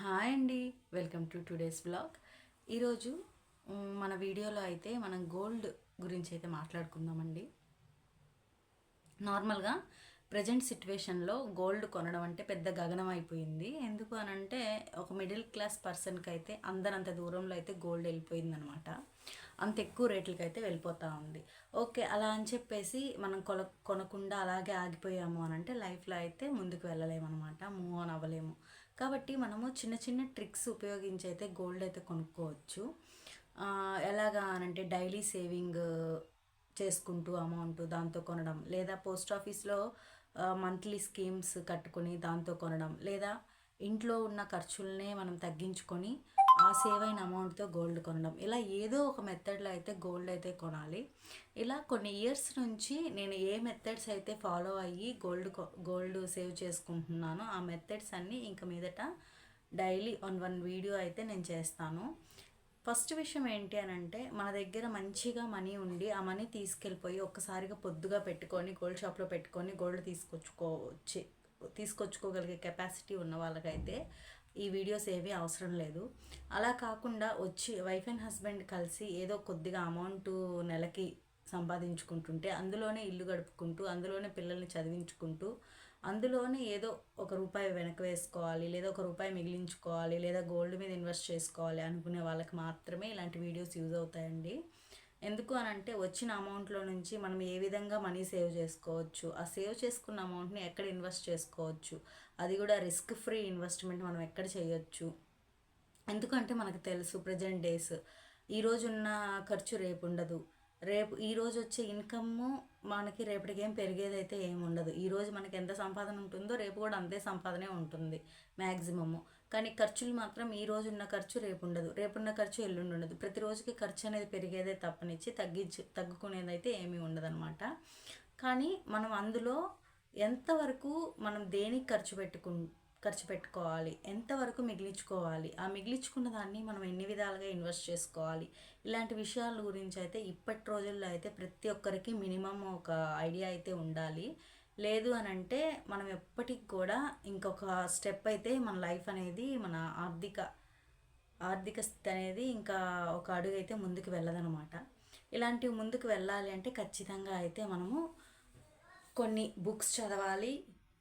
Hi అండి. Welcome to today's blog. ఈరోజు మన వీడియోలో అయితే మనం గోల్డ్ గురించి అయితే మాట్లాడుకుందామండి. నార్మల్గా ప్రజెంట్ సిట్యువేషన్లో గోల్డ్ కొనడం అంటే పెద్ద గగనం అయిపోయింది. ఎందుకు అని అంటే ఒక మిడిల్ క్లాస్ పర్సన్కి అయితే అందరంత దూరంలో అయితే గోల్డ్ వెళ్ళిపోయిందనమాట. అంత ఎక్కువ రేట్లకి అయితే వెళ్ళిపోతూ ఉంది. ఓకే అలా అని చెప్పేసి మనం కొల కొనకుండా అలాగే ఆగిపోయాము అని అంటే లైఫ్లో అయితే ముందుకు వెళ్ళలేము అనమాట మూవ్ ఆన్ అవ్వలేము. కాబట్టి మనము చిన్న చిన్న ట్రిక్స్ ఉపయోగించి అయితే గోల్డ్ అయితే కొనుక్కోవచ్చు. ఎలాగా అనంటే డైలీ సేవింగ్ చేసుకుంటూ అమౌంట్ దాంతో కొనడం లేదా పోస్ట్ ఆఫీస్లో మంత్లీ స్కీమ్స్ కట్టుకొని దాంతో కొనడం లేదా ఇంట్లో ఉన్న ఖర్చులనే మనం తగ్గించుకొని ఆ సేవ్ అయిన అమౌంట్తో గోల్డ్ కొనడం. ఇలా ఏదో ఒక మెథడ్లో అయితే గోల్డ్ అయితే కొనాలి. ఇలా కొన్ని ఇయర్స్ నుంచి నేను ఏ మెథడ్స్ అయితే ఫాలో అయ్యి గోల్డ్ గోల్డ్ సేవ్ చేసుకుంటున్నానో ఆ మెథడ్స్ అన్నీ ఇంక మీదట డైలీ వన్ వన్ వీడియో అయితే నేను చేస్తాను. ఫస్ట్ విషయం ఏంటి అని అంటే మన దగ్గర మంచిగా మనీ ఉండి ఆ మనీ తీసుకెళ్ళిపోయి ఒక్కసారిగా పొద్దుగా పెట్టుకొని గోల్డ్ షాప్లో పెట్టుకొని గోల్డ్ తీసుకొచ్చుకోవచ్చు తీసుకొచ్చుకోగలిగే కెపాసిటీ ఉన్న వాళ్ళకైతే ఈ వీడియోస్ ఏవి అవసరం లేదు. అలా కాకుండా వచ్చి వైఫ్ అండ్ హస్బెండ్ కలిసి ఏదో కొద్దిగా అమౌంట్ నెలకి సంపాదించుకుంటుంటే అందులోనే ఇల్లు గడుపుకుంటూ అందులోనే పిల్లల్ని చదివించుకుంటూ అందులోనే ఏదో ఒక రూపాయి వెనక వేసుకోవాలి లేదా ఒక రూపాయి మిగిలించుకోవాలి లేదా గోల్డ్ మీద ఇన్వెస్ట్ చేసుకోవాలి అనుకునే వాళ్ళకి మాత్రమే ఇలాంటి వీడియోస్ యూజ్ అవుతాయండి. ఎందుకు అని అంటే వచ్చిన అమౌంట్లో నుంచి మనం ఏ విధంగా మనీ సేవ్ చేసుకోవచ్చు? ఆ సేవ్ చేసుకున్న అమౌంట్ని ఎక్కడ ఇన్వెస్ట్ చేసుకోవచ్చు? అది కూడా రిస్క్ ఫ్రీ ఇన్వెస్ట్మెంట్ మనం ఎక్కడ చేయొచ్చు? ఎందుకంటే మనకు తెలుసు ప్రజెంట్ డేస్ ఈ ఉన్న ఖర్చు రేపు ఉండదు. రేపు ఈరోజు వచ్చే ఇన్కమ్ మనకి రేపటికి ఏం పెరిగేదైతే ఏమి ఉండదు. ఈరోజు మనకి ఎంత సంపాదన ఉంటుందో రేపు కూడా అంతే సంపాదనే ఉంటుంది మ్యాక్సిమము కానీ ఖర్చులు మాత్రం ఈ రోజు ఉన్న ఖర్చు రేపు ఉండదు. రేపున్న ఖర్చు ఎల్లుండి ఉండదు. ప్రతి రోజుకి ఖర్చు అనేది పెరిగేదే తప్పనిచ్చి తగ్గించి తగ్గుకునేదైతే ఏమీ ఉండదన్నమాట. కానీ మనం అందులో ఎంతవరకు మనం దేనికి ఖర్చు పెట్టుకు ఖర్చు పెట్టుకోవాలి ఎంతవరకు మిగిలించుకోవాలి ఆ మిగిలించుకున్న దాన్ని మనం ఎన్ని విధాలుగా ఇన్వెస్ట్ చేసుకోవాలి ఇలాంటి విషయాల గురించి అయితే ఇప్పటి రోజుల్లో అయితే ప్రతి ఒక్కరికి మినిమం ఒక ఐడియా అయితే ఉండాలి. లేదు అని అంటే మనం ఎప్పటికి కూడా ఇంకొక స్టెప్ అయితే మన లైఫ్ అనేది మన ఆర్థిక ఆర్థిక స్థితి అనేది ఇంకా ఒక అడుగు అయితే ముందుకు వెళ్ళదనమాట. ఇలాంటివి ముందుకు వెళ్ళాలి అంటే ఖచ్చితంగా అయితే మనము కొన్ని బుక్స్ చదవాలి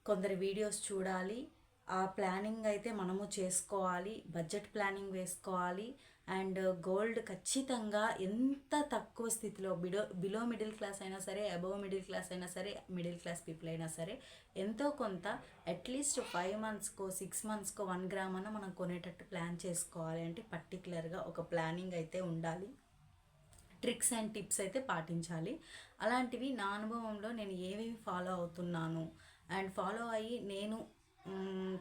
కొందరి వీడియోస్ చూడాలి ఆ ప్లానింగ్ అయితే మనము చేసుకోవాలి బడ్జెట్ ప్లానింగ్ వేసుకోవాలి. అండ్ గోల్డ్ ఖచ్చితంగా ఎంత తక్కువ స్థితిలో బిడో బిలో మిడిల్ క్లాస్ అయినా సరే అబవ్ మిడిల్ క్లాస్ అయినా సరే మిడిల్ క్లాస్ పీపుల్ అయినా సరే ఎంతో కొంత అట్లీస్ట్ ఫైవ్ మంత్స్కో సిక్స్ మంత్స్కో వన్ గ్రామ్ అన్న మనం కొనేటట్టు ప్లాన్ చేసుకోవాలి. అంటే పర్టికులర్గా ఒక ప్లానింగ్ అయితే ఉండాలి. ట్రిక్స్ అండ్ టిప్స్ అయితే పాటించాలి. అలాంటివి నా అనుభవంలో నేను ఏవేవి ఫాలో అవుతున్నాను. అండ్ ఫాలో అయ్యి నేను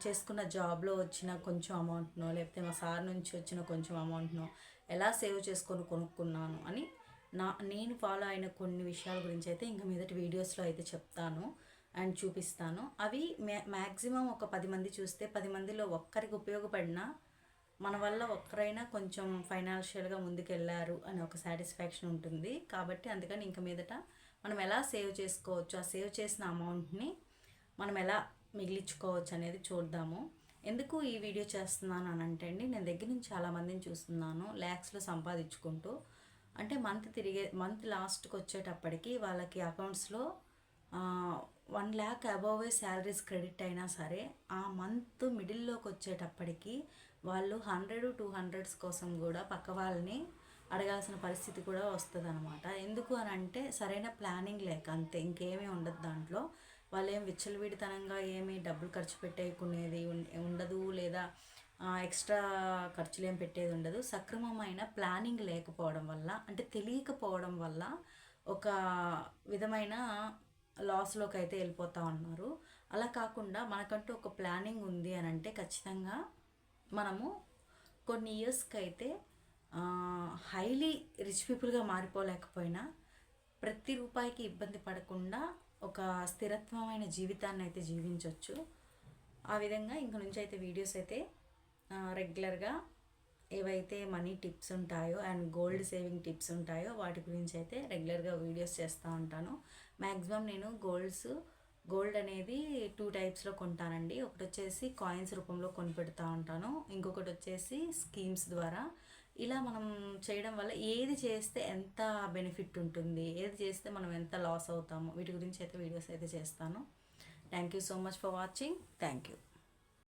చేసుకున్న జాబ్లో వచ్చిన కొంచెం అమౌంట్నో లేకపోతే మా సార్ నుంచి వచ్చిన కొంచెం అమౌంట్నో ఎలా సేవ్ చేసుకొని కొనుక్కున్నాను అని నా నేను ఫాలో అయిన కొన్ని విషయాల గురించి అయితే ఇంకా మీదటి వీడియోస్లో అయితే చెప్తాను అండ్ చూపిస్తాను. అవి మ్యా మ్యాక్సిమం ఒక పది మంది చూస్తే పది మందిలో ఒక్కరికి ఉపయోగపడినా మన వల్ల ఒక్కరైనా కొంచెం ఫైనాన్షియల్గా ముందుకెళ్ళారు అని ఒక సాటిస్ఫాక్షన్ ఉంటుంది. కాబట్టి అందుకని ఇంక మీదట మనం ఎలా సేవ్ చేసుకోవచ్చు ఆ సేవ్ చేసిన అమౌంట్ని మనం ఎలా మిగిలించుకోవచ్చు అనేది చూద్దాము. ఎందుకు ఈ వీడియో చేస్తున్నాను అని అంటే అండి నేను దగ్గర నుంచి చాలామందిని చూస్తున్నాను ల్యాక్స్లో సంపాదించుకుంటూ. అంటే మంత్ తిరిగే మంత్ లాస్ట్కి వచ్చేటప్పటికి వాళ్ళకి అకౌంట్స్లో one lakh above salaries credit అయినా సరే ఆ మంత్ మిడిల్లోకి వచ్చేటప్పటికి వాళ్ళు హండ్రెడ్ టూ హండ్రెడ్స్ కోసం కూడా పక్క వాళ్ళని అడగాల్సిన పరిస్థితి కూడా వస్తుంది అనమాట ఎందుకు అని అంటే సరైన ప్లానింగ్ లేక అంతే ఇంకేమీ ఉండదు దాంట్లో. వాళ్ళు ఏం విచ్చలవిడితనంగా ఏమీ డబ్బులు ఖర్చు పెట్టేకునేది ఉండదు లేదా ఎక్స్ట్రా ఖర్చులు ఏం పెట్టేది ఉండదు. సక్రమమైన ప్లానింగ్ లేకపోవడం వల్ల అంటే తెలియకపోవడం వల్ల ఒక విధమైన లాస్లోకి అయితే వెళ్ళిపోతా ఉన్నారు. అలా కాకుండా మనకంటూ ఒక ప్లానింగ్ ఉంది అని అంటే ఖచ్చితంగా మనము కొన్ని ఇయర్స్కి అయితే హైలీ రిచ్ పీపుల్గా మారిపోలేకపోయినా ప్రతి రూపాయికి ఇబ్బంది పడకుండా ఒక స్థిరత్వమైన జీవితాన్ని అయితే జీవించవచ్చు ఆ విధంగా ఇంక నుంచి అయితే వీడియోస్ అయితే రెగ్యులర్గా ఏవైతే మనీ టిప్స్ ఉంటాయో అండ్ గోల్డ్ సేవింగ్ టిప్స్ ఉంటాయో వాటి గురించి అయితే రెగ్యులర్గా వీడియోస్ చేస్తూ ఉంటాను. మ్యాక్సిమం నేను గోల్డ్స్ గోల్డ్ అనేది టూ టైప్స్లో కొంటానండి. ఒకటి వచ్చేసి కాయిన్స్ రూపంలో కొనిపెడతా ఉంటాను. ఇంకొకటి వచ్చేసి స్కీమ్స్ ద్వారా ఇలా మనం చేయడం వల్ల ఏది చేస్తే ఎంత బెనిఫిట్ ఉంటుంది ఏది చేస్తే మనం ఎంత లాస్ అవుతాము వీటి గురించి అయితే వీడియోస్ అయితే చేస్తాను. Thank you so much for watching thank you